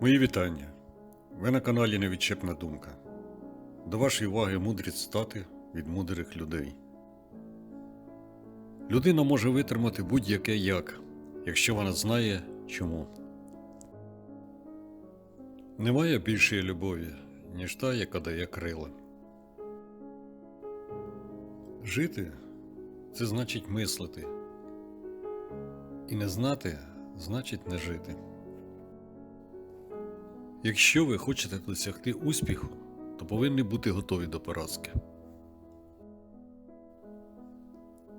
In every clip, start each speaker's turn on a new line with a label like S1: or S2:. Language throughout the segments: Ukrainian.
S1: Мої вітання. Ви на каналі Невідчепна Думка. До вашої уваги мудрі цитати від мудрих людей. Людина може витримати будь-яке як, якщо вона знає чому. Немає більшої любові, ніж та, яка дає крила. Жити це значить мислити. І не знати значить не жити. Якщо ви хочете досягти успіху, то повинні бути готові до поразки.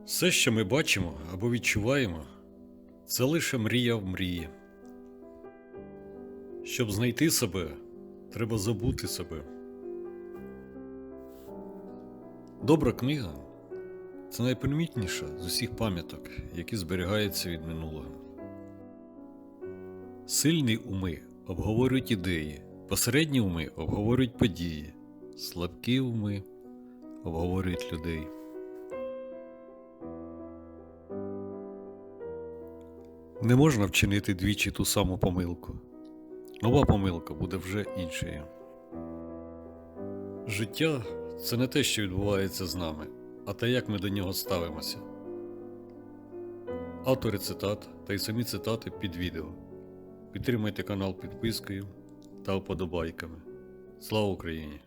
S1: Все, що ми бачимо або відчуваємо, це лише мрія в мрії. Щоб знайти себе, треба забути себе. Добра книга це найпримітніша з усіх пам'яток, які зберігаються від минулого. Сильні уми обговорюють ідеї, посередні уми обговорюють події, слабкі уми обговорюють людей. Не можна вчинити двічі ту саму помилку. Нова помилка буде вже іншою. Життя це не те, що відбувається з нами, а те, як ми до нього ставимося. Автори цитат та й самі цитати під відео. Підтримайте канал підпискою та вподобайками. Слава Україні!